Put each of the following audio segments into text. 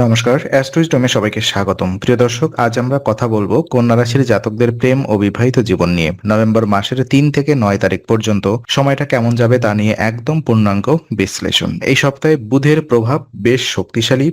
নমস্কার অ্যাস্ট্রোইজডমে সবাইকে স্বাগতম। প্রিয় দর্শক, আজ আমরা কথা বলব কন্যা রাশির জাতকদের প্রেম ও বিবাহিত জীবন নিয়ে। নভেম্বর মাসের তিন থেকে নয় তারিখ পর্যন্ত সময়টা কেমন যাবে তা নিয়ে একদম পূর্ণাঙ্গ বিশ্লেষণ। এই সপ্তাহে বুধের প্রভাব বেশ শক্তিশালী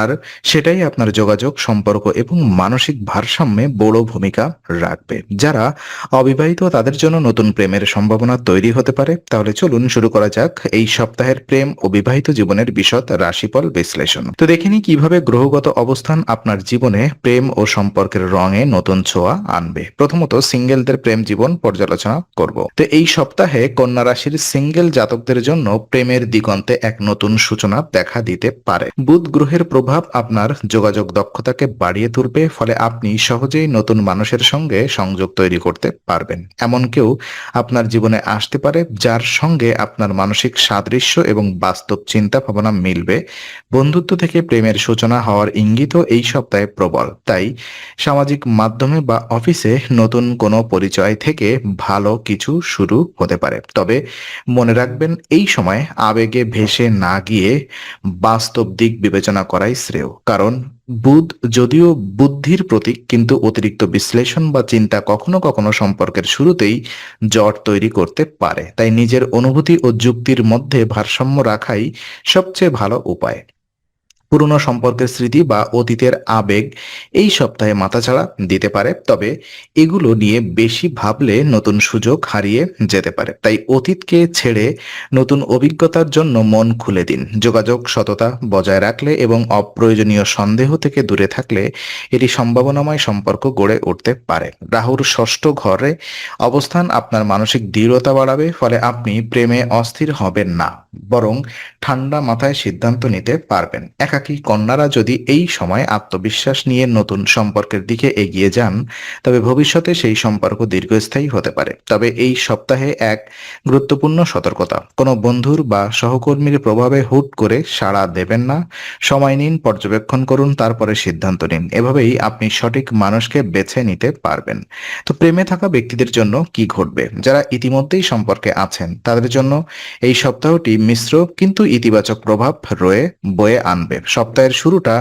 আর সেটাই আপনার যোগাযোগ, সম্পর্ক এবং মানসিক ভারসাম্যে বড় ভূমিকা রাখবে। যারা অবিবাহিত, তাদের জন্য নতুন প্রেমের সম্ভাবনা তৈরি হতে পারে। তাহলে চলুন শুরু করা যাক এই সপ্তাহের প্রেম ও বিবাহিত জীবনের বিশদ রাশিফল বিশ্লেষণ। তো দেখিনি কীভাবে গ্রহগত অবস্থান আপনার জীবনে প্রেম ও সম্পর্কের রঙে নতুন ছোঁয়া আনবে? প্রথমত সিঙ্গেলদের প্রেম জীবন পর্যালোচনা করব। তো এই সপ্তাহে কন্যা রাশির সিঙ্গেল জাতকদের জন্য প্রেমের দিগন্তে এক নতুন সূচনা দেখা দিতে পারে। বুধ গ্রহের প্রভাব আপনার যোগাযোগ দক্ষতাকে বাড়িয়ে তুলবে, ফলে আপনি সহজেই নতুন মানুষের সঙ্গে সংযোগ তৈরি করতে পারবেন। এমন কেউ আপনার জীবনে আসতে পারে, যার সঙ্গে আপনার মানসিক সাদৃশ্য এবং বাস্তব চিন্তা ভাবনা মিলবে। বন্ধুত্ব থেকে প্রেমের সূচনা হওয়ার ইঙ্গিতও এই সপ্তাহে প্রবল। তাই সামাজিক মাধ্যমে বা অফিসে নতুন কোনো পরিচয় থেকে ভালো কিছু শুরু হতে পারে। তবে মনে রাখবেন এই সময় আবেগে ভেসে না গিয়ে বাস্তব দিক বিবেচনা করাই শ্রেয়। কারণ বুধ যদিও বুদ্ধির প্রতীক, কিন্তু অতিরিক্ত বিশ্লেষণ বা চিন্তা কখনো কখনো সম্পর্কের শুরুতেই জট তৈরি করতে পারে। তাই নিজের অনুভূতি ও যুক্তির মধ্যে ভারসাম্য রাখাই সবচেয়ে ভালো উপায়। পুরনো সম্পর্কের স্মৃতি বা অতীতের আবেগ এই সপ্তাহে মাথাছাড়া দিতে পারে, তবে এগুলো নিয়ে বেশি ভাবলে নতুন সুযোগ হারিয়ে যেতে পারে। তাই অতীতকে ছেড়ে নতুন অভিজ্ঞতার জন্য মন খুলে দিন। যোগাযোগ সততা বজায় রাখলে এবং অপ্রয়োজনীয় সন্দেহ থেকে দূরে থাকলে এটি সম্ভাবনাময় সম্পর্ক গড়ে উঠতে পারে। রাহুর ষষ্ঠ ঘরে অবস্থান আপনার মানসিক দৃঢ়তা বাড়াবে, ফলে আপনি প্রেমে অস্থির হবেন না, বরং ঠান্ডা মাথায় সিদ্ধান্ত নিতে পারবেন। একাকী কন্যারা যদি এই সময় আত্মবিশ্বাস নিয়ে নতুন সম্পর্কের দিকে এগিয়ে যান, তবে ভবিষ্যতে সেই সম্পর্ক দীর্ঘস্থায়ী হতে পারে। তবে এই সপ্তাহে এক গুরুত্বপূর্ণ সতর্কতা, কোনো বন্ধুর বা সহকর্মীর প্রভাবে হুট করে সাড়া দেবেন না, সময় নিন, পর্যবেক্ষণ করুন, তারপরে সিদ্ধান্ত নিন। এভাবেই আপনি সঠিক মানুষকে বেছে নিতে পারবেন। তো প্রেমে থাকা ব্যক্তিদের জন্য কি ঘটবে? যারা ইতিমধ্যেই সম্পর্কে আছেন, তাদের জন্য এই সপ্তাহটি মিশ্র কিন্তু ইতিবাচক প্রভাব রয়ে বয়ে আনবে। সপ্তাহের শুরুটা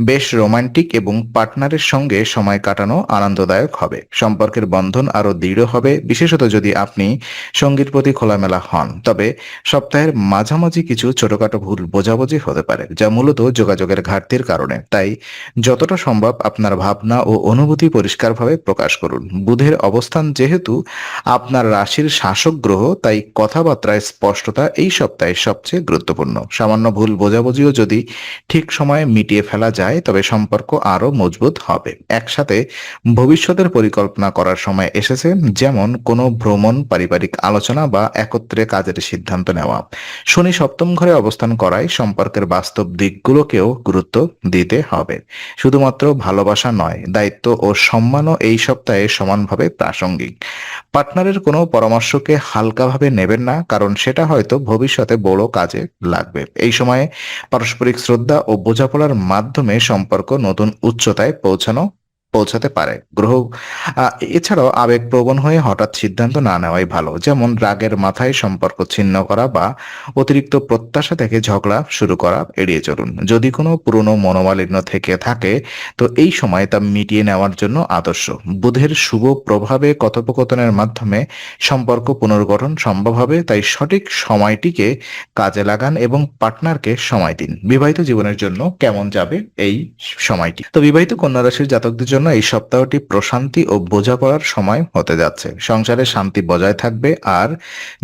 বেশ রোমান্টিক এবং পার্টনারের সঙ্গে সময় কাটানো আনন্দদায়ক হবে। সম্পর্কের বন্ধন আরও দৃঢ় হবে, বিশেষত যদি আপনি সঙ্গীর প্রতি খোলামেলা হন। তবে সপ্তাহের মাঝামাঝি কিছু ছোটখাটো ভুল বোঝাবুঝি হতে পারে, যা মূলত যোগাযোগের ঘাটতির কারণে। তাই যতটা সম্ভব আপনার ভাবনা ও অনুভূতি পরিষ্কারভাবে প্রকাশ করুন। বুধের অবস্থান যেহেতু আপনার রাশির শাসক গ্রহ, তাই কথাবার্তায় স্পষ্টতা এই সপ্তাহে সবচেয়ে গুরুত্বপূর্ণ। সামান্য ভুল বোঝাবুঝিও যদি ঠিক সময়ে মিটিয়ে ফেলা যায়, তবে সম্পর্ক আরও মজবুত হবে। একসাথে ভবিষ্যতের পরিকল্পনা করার সময় এসেছে, যেমন কোনো ভ্রমণ, পারিবারিক আলোচনা বা একত্রে কাজের সিদ্ধান্ত নেওয়া। শনি সপ্তম ঘরে অবস্থান করায় সম্পর্কের বাস্তব দিকগুলোকেও গুরুত্ব দিতে হবে। শুধুমাত্র ভালোবাসা নয়, দায়িত্ব ও সম্মানও এই সপ্তাহে সমানভাবে প্রাসঙ্গিক। পার্টনারের কোনো পরামর্শকে হালকাভাবে নেবেন না, কারণ সেটা হয়তো ভবিষ্যতে বড় কাজে লাগবে। এই সময়ে পারস্পরিক শ্রদ্ধা ও বোঝাপড়ার মাধ্যমে সম্পর্ক নতুন উচ্চতায় পৌঁছানো পৌঁছাতে পারে। গ্রহ এছাড়াও আবেগপ্রবণ হয়ে হঠাৎ সিদ্ধান্ত না নেওয়াই ভালো। যেমন রাগের মাথায় সম্পর্ক ছিন্ন করা বা অতিরিক্ত প্রত্যাশা থেকে ঝগড়া শুরু করা, এড়িয়ে চলুন। যদি কোনো পুরনো মনোমালিন্য থেকে থাকে, তো এই সময় তা মিটিয়ে নেওয়ার জন্য আদর্শ। বুধের শুভ প্রভাবে কথোপকথনের মাধ্যমে সম্পর্ক পুনর্গঠন সম্ভব হবে, তাই সঠিক সময়টিকে কাজে লাগান এবং পার্টনারকে সময় দিন। বিবাহিত জীবনের জন্য কেমন যাবে এই সময়টি? তো বিবাহিত কন্যা রাশির জাতকদের জন্য এই সপ্তাহটি প্রশান্তি ও বোঝাপড়ার সময় হতে যাচ্ছে। সংসারে শান্তি বজায় থাকবে আর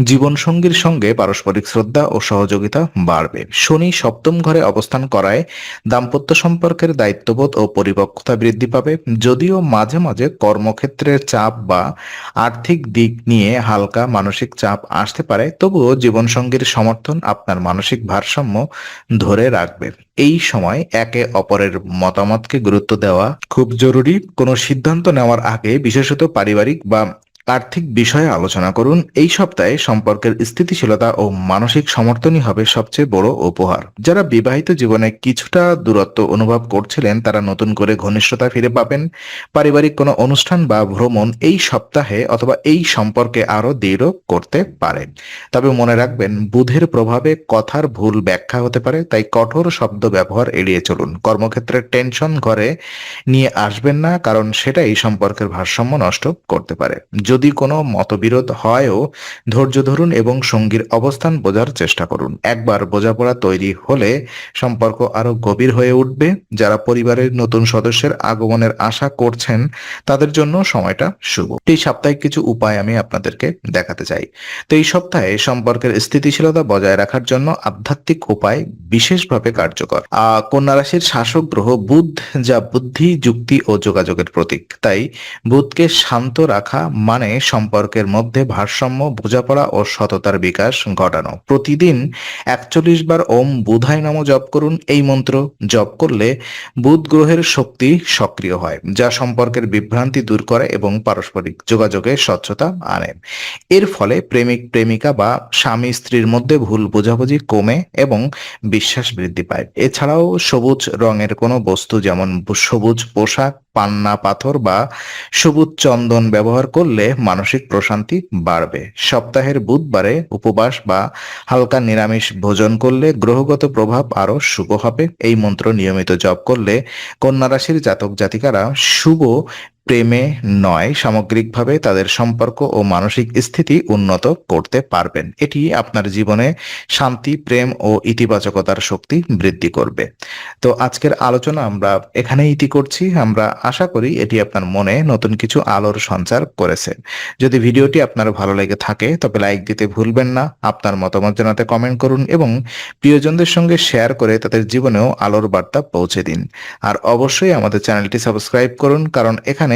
জীবনসঙ্গীর সঙ্গে পারস্পরিক শ্রদ্ধা ও সহযোগিতা বাড়বে। শনি সপ্তম ঘরে অবস্থান করায় দাম্পত্য সম্পর্কের দায়িত্ববোধ ও পরিপক্কতা বৃদ্ধি পাবে। যদিও মাঝে মাঝে কর্মক্ষেত্রের চাপ বা আর্থিক দিক নিয়ে হালকা মানসিক চাপ আসতে পারে, তবুও জীবনসঙ্গীর সমর্থন আপনার মানসিক ভারসাম্য ধরে রাখবে। এই সময় একে অপরের মতামতকে গুরুত্ব দেওয়া খুব জরুরি। কোনো সিদ্ধান্ত নেওয়ার আগে, বিশেষত পারিবারিক বা আর্থিক বিষয়ে আলোচনা করুন। এই সপ্তাহে সম্পর্কের স্থিতিশীলতা ও মানসিক সমর্থনই হবে সবচেয়ে বড় উপহার। যারা বিবাহিত জীবনে কিছুটা দূরত্ব অনুভব করছিলেন, তারা নতুন করে ঘনিষ্ঠতা ফিরে পাবেন। পারিবারিক কোনো অনুষ্ঠান বা ভ্রমণ এই সপ্তাহে অথবা এই সম্পর্কে আরও দৃঢ় করতে পারে। তবে মনে রাখবেন, বুধের প্রভাবে কথার ভুল ব্যাখ্যা হতে পারে, তাই কঠোর শব্দ ব্যবহার এড়িয়ে চলুন। কর্মক্ষেত্রে টেনশন ঘরে নিয়ে আসবেন না, কারণ সেটা এই সম্পর্কের ভারসাম্য নষ্ট করতে পারে। যদি কোনো মতবিরোধ হয়ও, ধৈর্য ধরুন এবং সঙ্গীর অবস্থান বোঝার চেষ্টা করুন। একবার বোঝাপড়া তৈরি হলে সম্পর্ক আরও গভীর হয়ে উঠবে। যারা পরিবারের নতুন সদস্যের আগমনের আশা করছেন, তাদের জন্য সময়টা শুভ। এই সাপ্তাহিক কিছু উপায় আমি আপনাদেরকে দেখাতে চাই। তো এই সপ্তাহে সম্পর্কের স্থিতিশীলতা বজায় রাখার জন্য আধ্যাত্মিক উপায় বিশেষভাবে কার্যকর। কন্যা রাশির শাসক গ্রহ বুধ, যা বুদ্ধি, যুক্তি ও যোগাযোগের প্রতীক। তাই বুধকে শান্ত রাখা মানে সম্পর্কের মধ্যে ভারসাম্য, বোঝাপড়া ও সততার বিকাশ ঘটানো। প্রতিদিন একচল্লিশ বার ওম বুধায় নম জপ করুন এই মন্ত্র। জপ করলে বুধ গ্রহের শক্তি সক্রিয় হয়, যা সম্পর্কের বিভ্রান্তি দূর করে এবং পারস্পরিক যোগাযোগে স্বচ্ছতা আনে। এর ফলে প্রেমিক, প্রেমিকা বা স্বামী স্ত্রীর মধ্যে ভুল বোঝাবুঝি কমে এবং বিশ্বাস বৃদ্ধি পায়। এছাড়াও সবুজ রঙের কোনো বস্তু যেমন সবুজ পোশাক পান্না পাথর বা সবুজ চন্দন ব্যবহার করলে মানসিক প্রশান্তি বাড়বে। সপ্তাহের বুধবারে উপবাস বা হালকা নিরামিষ ভোজন করলে গ্রহগত প্রভাব আরও শুভ হবে। এই মন্ত্র নিয়মিত জপ করলে কন্যা রাশির জাতক জাতিকারা শুভ প্রেমে নয়, সামগ্রিকভাবে তাদের সম্পর্ক ও মানসিক স্থিতি উন্নত করতে পারবেন। এটি আপনার জীবনে শান্তি, প্রেম ও ইতিবাচকতার শক্তি বৃদ্ধি করবে। তো আজকের আলোচনা আমরা এখানেই ইতি করছি। আমরা আশা করি এটি আপনার মনে নতুন কিছু আলোর সঞ্চার করেছে। যদি ভিডিওটি আপনার ভালো লেগে থাকে, তবে লাইক দিতে ভুলবেন না, আপনার মতামত জানাতে কমেন্ট করুন এবং প্রিয়জনদের সঙ্গে শেয়ার করে তাদের জীবনেও আলোর বার্তা পৌঁছে দিন। আর অবশ্যই আমাদের চ্যানেলটি সাবস্ক্রাইব করুন, কারণ এখানে